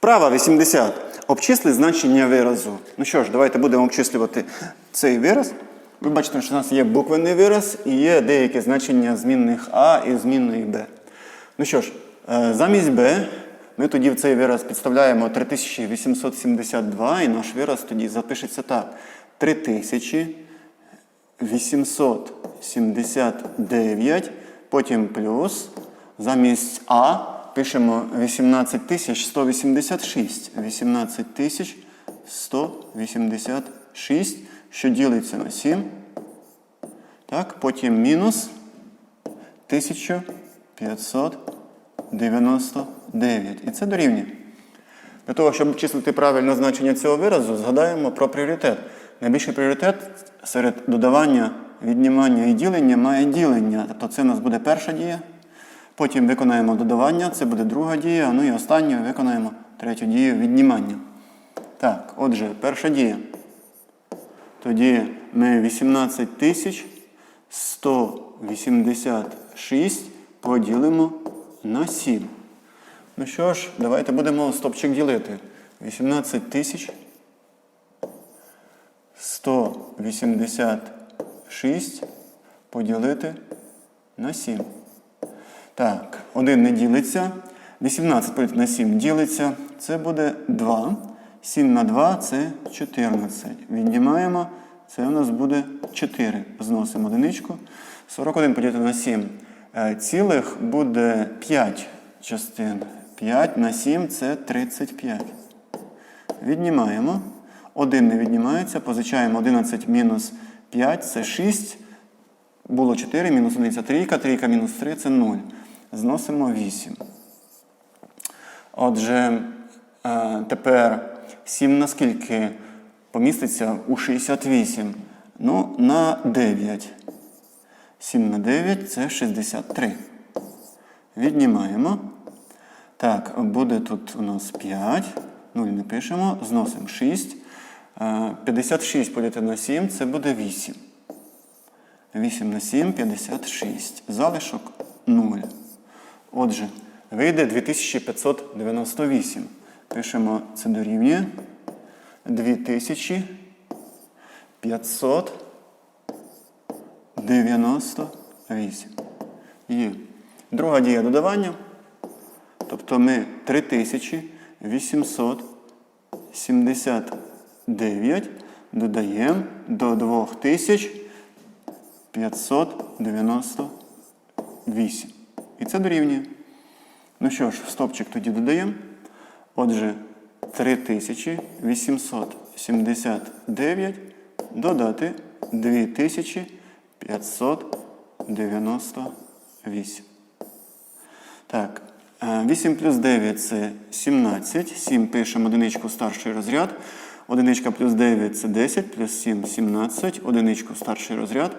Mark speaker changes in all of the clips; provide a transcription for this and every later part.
Speaker 1: Вправа 80. Обчисли значення виразу. Ну що ж, давайте будемо обчислювати цей вираз. Ви бачите, що у нас є буквенний вираз і є деякі значення змінних А і змінної Б. Ну що ж, е, замість Б ми тоді в цей вираз підставляємо 3872, і наш вираз тоді запишеться так. 3879, потім плюс. Замість А пишемо 18186. 18186, що ділиться на 7. Так, потім мінус 1599. І це дорівнює. Для того, щоб обчислити правильне значення цього виразу, згадаємо про пріоритет. Найбільший пріоритет серед додавання, віднімання і ділення має ділення. Тобто це у нас буде перша дія. Потім виконаємо додавання, це буде друга дія. Ну і останньою виконаємо третю дію віднімання. Так, отже, перша дія. Тоді ми 18 тисяч 186 поділимо на 7. Ну що ж, давайте будемо стопчик ділити. 18 тисяч 186 поділити на 7. Так, 1 не ділиться. 18 поділити на 7 ділиться. Це буде 2. 7 на 2 це 14. Віднімаємо. Це у нас буде 4. Зносимо одиничку. 41 поділити на 7. Е, Цілих буде 5 частин. 5 на 7 це 35. Віднімаємо. 1 не віднімається. Позичаємо 11 мінус 5 це 6. Було 4, мінус 1 це 3, 3 мінус 3 це 0. Зносимо 8. Отже, е, тепер 7 на скільки поміститься у 68? Ну, на 9. 7 на 9 це 63. Віднімаємо. Так, буде тут у нас 5. 0 не пишемо. Зносимо 6. Е, 56 поділити на 7 це буде 8. 8 на 7 56. Залишок 0. Отже, вийде 2598. Пишемо це дорівнює 2598. Є. Друга дія додавання. Тобто ми 3879 додаємо до 2598. І це дорівнює. Ну що ж, стопчик тоді додаємо. Отже, 3879 додати 2598. Так, е, 8 плюс 9 це 17. 7 пишемо одиничку старший розряд. Одиничка плюс 9 це 10, плюс 7 17, одиничку старший розряд.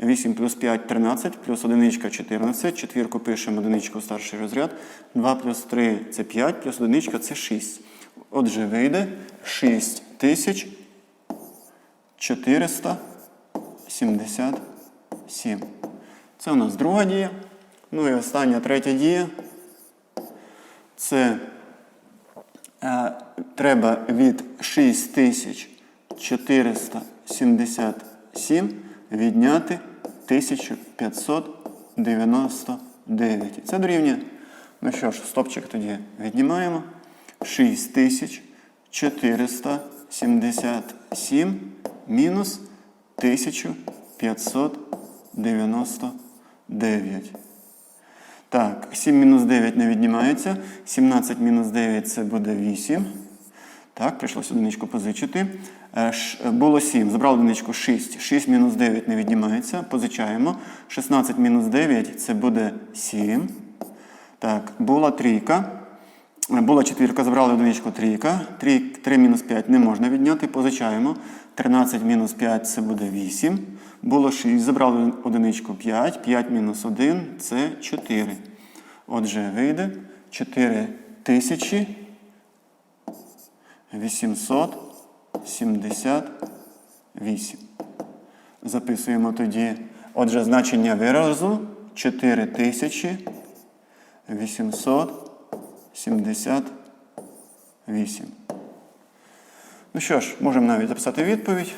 Speaker 1: 8 плюс 5 13, плюс одиничка 14. Четвірку пишемо одиничку старший розряд. 2 плюс 3 це 5, плюс одиничка це 6. Отже, вийде 6477. Це у нас друга дія. Ну і остання третя дія. Це е, треба від 6477 відняти 1599. Це дорівнює. Ну що ж, стопчик тоді віднімаємо. 6477 мінус 1599. Так, 7 мінус 9 не віднімається. 17 мінус 9 це буде 8. Так, прийшлося одиничку позичити. Е, Було 7. Забрали одиничку 6. 6 мінус 9 не віднімається. Позичаємо. 16 мінус 9 це буде 7. Так, була трійка. Е, Була четвірка, забрали одиничку трійка. 3, 3 мінус 5 не можна відняти. Позичаємо. 13 мінус 5 це буде 8. Було 6. Забрали одиничку 5. 5 мінус 1 це 4. Отже, вийде 4 тисячі 878. Записуємо тоді. Отже, значення виразу 4878. Ну що ж, можемо навіть записати відповідь.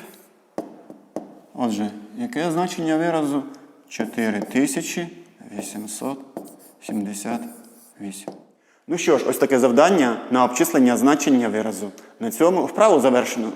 Speaker 1: Отже, яке значення виразу? 4878. Ну що ж, ось таке завдання на обчислення значення виразу. На цьому вправу завершено.